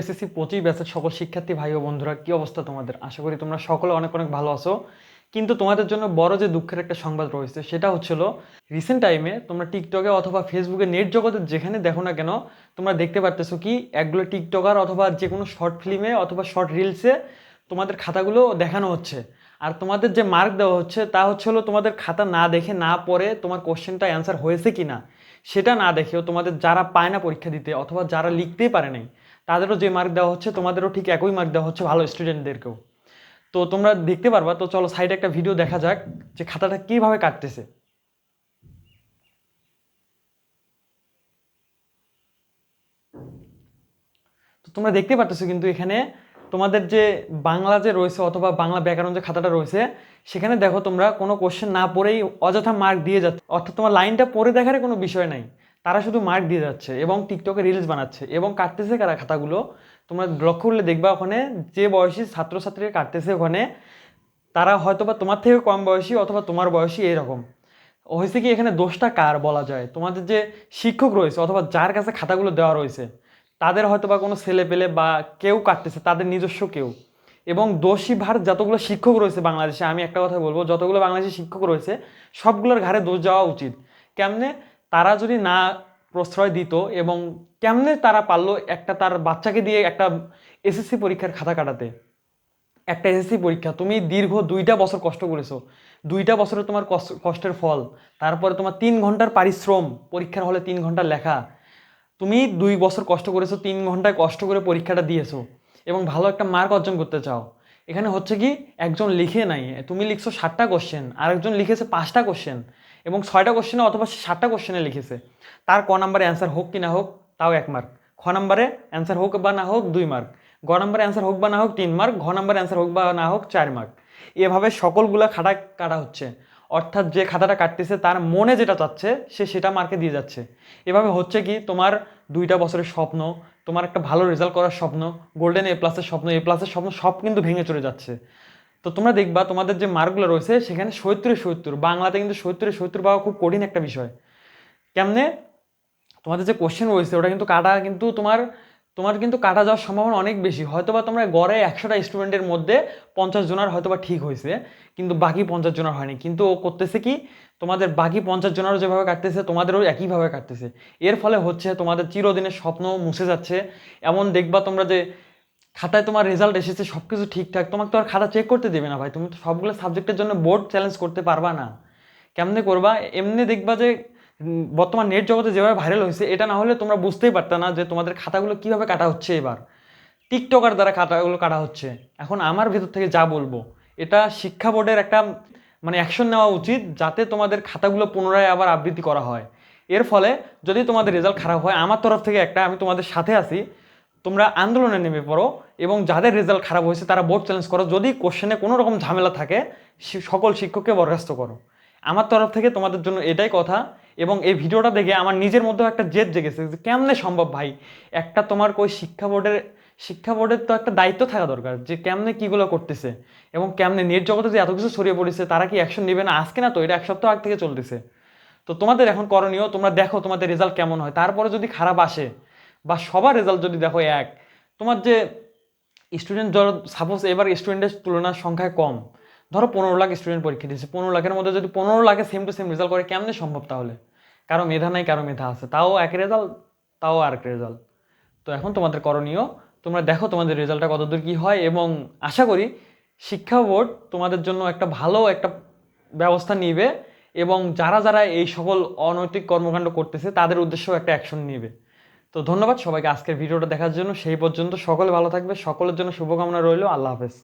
SSC পঁচিশ ব্যাচের সকল শিক্ষার্থী, ভাই ও বন্ধুরা, কি অবস্থা তোমাদের? আশা করি তোমরা সকলে অনেক অনেক ভালো আছো। কিন্তু তোমাদের জন্য বড় যে দুঃখের একটা সংবাদ রয়েছে, সেটা হচ্ছিল রিসেন্ট টাইমে তোমরা টিকটকে অথবা ফেসবুকে নেট জগতে যেখানে দেখো না কেন, তোমরা দেখতে পারতেছো কি, একগুলো টিকটকার অথবা যে কোনো শর্ট ফিল্মে অথবা শর্ট রিলসে তোমাদের খাতাগুলো দেখানো হচ্ছে। আর তোমাদের যে মার্ক দেওয়া হচ্ছে, তা হচ্ছে হলো তোমাদের খাতা না দেখে না পড়ে তোমার কোশ্চেনটা অ্যান্সার হয়েছে কি না সেটা না দেখেও তোমাদের যারা পায় না পরীক্ষা দিতে অথবা যারা লিখতেই পারে নাই তাদেরও যে মার্ক দেওয়া হচ্ছে, তোমাদেরও ঠিক একই মার্ক দেওয়া হচ্ছে ভালো স্টুডেন্টদেরকেও তো তোমরা দেখতে পারবা, তো চলো সাইডে একটা ভিডিও দেখা যাক যে খাতাটা কীভাবে কাটতেছে। তো তোমরা দেখতে পারতেছো কিন্তু এখানে তোমাদের যে বাংলা যে রয়েছে অথবা বাংলা ব্যাকরণ যে খাতাটা রয়েছে, সেখানে দেখো তোমরা কোনো কোশ্চেন না পড়েই অযথা মার্ক দিয়ে যাচ্ছে। অর্থাৎ তোমার লাইনটা পড়ে দেখার কোনো বিষয় নাই। তারা শুধু মার্ক দিয়ে যাচ্ছে এবং টিকটকে রিলস বানাচ্ছে এবং কাটতেছে কারা খাতাগুলো? তোমরা লক্ষ্য করলে দেখবা ওখানে যে বয়সী ছাত্রছাত্রীরা কাটতেছে ওখানে, তারা হয়তো বা তোমার থেকে কম বয়সী অথবা তোমার বয়সী এরকম। হয়েছে কি এখানে দোষটা কার বলা যায়? তোমাদের যে শিক্ষক রয়েছে অথবা যার কাছে খাতাগুলো দেওয়া রয়েছে, তাদের হয়তো বা কোনো ছেলে পেলে বা কেউ কাটতেছে, তাদের নিজস্ব কেউ। এবং দোষী ভার যতগুলো শিক্ষক রয়েছে বাংলাদেশে, আমি একটা কথা বলব, যতগুলো বাংলাদেশি শিক্ষক রয়েছে, সবগুলোর ঘাড়ে দোষ যাওয়া উচিত। কেমনে? তারা যদি না প্রশ্রয় দিত এবং কেমনে তারা পারল একটা তার বাচ্চাকে দিয়ে একটা এসএসসি পরীক্ষার খাতা কাটাতে? একটা এসএসসি পরীক্ষা। তুমি দীর্ঘ দুইটা বছর কষ্ট করেছ। দুইটা বছরে তোমার কষ্ট- কষ্টের ফল। তারপরে তোমার তিন ঘণ্টার পারিশ্রম, পরীক্ষার হলে তিন ঘণ্টা লেখা। তুমি দুই বছর কষ্ট করেছ, তিন ঘন্টায় কষ্ট করে পরীক্ষাটা দিয়েছ এবং ভালো একটা মার্ক অর্জন করতে চাও। এখানে হচ্ছে কি, একজন লিখে নাই। তুমি লিখছো ষাটটা কোশ্চেন আরেকজন লিখেছে পাঁচটা কোশ্চেন এবং ছয়টা কোশ্চেনে অথবা সাতটা কোশ্চেনে লিখেছে। তার ক নাম্বারে অ্যান্সার হোক কি না হোক, তাও এক মার্ক খ নাম্বারে অ্যান্সার হোক বা না হোক, দুই মার্ক গ নাম্বারে অ্যান্সার হোক বা না হোক, তিন মার্ক ঘ নাম্বারে অ্যান্সার হোক বা না হোক, চার মার্ক এভাবে সকলগুলা খাতা কাটা হচ্ছে। অর্থাৎ যে খাতাটা কাটতেছে, তার মনে যেটা চাচ্ছে, সে সেটা মার্কে দিয়ে যাচ্ছে। এভাবে হচ্ছে কি, তোমার দুইটা বছরের স্বপ্ন, তোমার একটা ভালো রেজাল্ট করার স্বপ্ন গোল্ডেন এ প্লাসের স্বপ্ন এ প্লাসের স্বপ্ন সব কিন্তু ভেঙে চলে যাচ্ছে। তো তোমরা দেখবা, তোমাদের যে মার্কগুলো রয়েছে, সেখানে সত্তরে সত্তর, বাংলাতে কিন্তু সত্তরে সত্তর পাওয়া খুব কঠিন একটা বিষয়। কেমনে? তোমাদের যে কোশ্চেন রয়েছে, ওটা কিন্তু কাটা কিন্তু তোমার তোমার কিন্তু কাটা যাওয়ার সম্ভাবনা অনেক বেশি। হয়তোবা তোমরা গড়ে একশোটা স্টুডেন্টের মধ্যে পঞ্চাশ জনের হয়তোবা ঠিক হয়েছে, কিন্তু বাকি পঞ্চাশ জনের হয়নি। কিন্তু ও করতেছে কি? তোমাদের বাকি পঞ্চাশ জনেরও যেভাবে কাটতেছে, তোমাদেরও একইভাবে কাটতেছে। এর ফলে হচ্ছে তোমাদের চিরদিনের স্বপ্ন মুছে যাচ্ছে। এমন দেখবা তোমরা যে খাতায় তোমার রেজাল্ট এসেছে সব কিছু ঠিকঠাক। তোমাকে তো আর খাতা চেক করতে দেবে না ভাই। তুমি তো সবগুলো সাবজেক্টের জন্য বোর্ড চ্যালেঞ্জ করতে পারবা না। কেমনে করবা? এমনি দেখবা যে বর্তমান নেট জগতে যেভাবে ভাইরাল হয়েছে, এটা না হলে তোমরা বুঝতেই পারতা না যে তোমাদের খাতাগুলো কীভাবে কাটা হচ্ছে এবার। টিকটকার দ্বারা খাতাগুলো কাটা হচ্ছে। এখন আমার ভেতর থেকে যা বলব, এটা শিক্ষা বোর্ডের একটা মানে অ্যাকশন নেওয়া উচিত যাতে তোমাদের খাতাগুলো পুনরায় আবার আবৃত্তি করা হয়। এর ফলে যদি তোমাদের রেজাল্ট খারাপ হয়, আমার তরফ থেকে একটা, আমি তোমাদের সাথে আছি, তোমরা আন্দোলনে নেমে পড়ো। এবং যাদের রেজাল্ট খারাপ হয়েছে, তারা বোর্ড চ্যালেঞ্জ করো। যদি কোশ্চেনে কোনো রকম ঝামেলা থাকে সকল শিক্ষককে বরখাস্ত করো। আমার তরফ থেকে তোমাদের জন্য এটাই কথা। এবং এই ভিডিওটা দেখে আমার নিজের মধ্যেও একটা জেদ জেগেছে যে কেমনে সম্ভব ভাই? একটা তোমার কই শিক্ষা বোর্ডের শিক্ষা বোর্ডের তো একটা দায়িত্ব থাকা দরকার যে কেমনে কীগুলো করতেছে এবং কেমনে নেট জগতে যে এত কিছু ছড়িয়ে পড়েছে, তারা কি অ্যাকশন নেবে না? আজকে না তো? এটা এক সপ্তাহ আগ থেকে চলতেছে। তো তোমাদের এখন করণীয়, তোমরা দেখো তোমাদের রেজাল্ট কেমন হয়। তারপরে যদি খারাপ আসে বা সবার রেজাল্ট যদি দেখো এক, তোমার যে স্টুডেন্ট ধরো সাপোজ এবার স্টুডেন্টের তুলনার সংখ্যায় কম, ধরো পনেরো লাখ স্টুডেন্ট পরীক্ষা দিয়েছে, পনেরো লাখের মধ্যে যদি পনেরো লাখে সেম টু সেম রেজাল্ট করে, কেমনে সম্ভব তাহলে? কারও মেধা নাই, কারও মেধা আছে, তাও এক রেজাল্ট তাও আর এক রেজাল্ট তো এখন তোমাদের করণীয়, তোমরা দেখো তোমাদের রেজাল্টটা কতদূর কী হয়, এবং আশা করি শিক্ষা বোর্ড তোমাদের জন্য একটা ভালো একটা ব্যবস্থা নিবে, এবং যারা যারা এই সকল অনৈতিক কর্মকাণ্ড করতেছে, তাদের উদ্দেশ্যেও একটা অ্যাকশন নিবে। তো ধন্যবাদ সবাইকে আজকের ভিডিওটা দেখার জন্য। সেই পর্যন্ত সকলে ভালো থাকবে, সকলের জন্য শুভকামনা রইল। আল্লাহ হাফেজ।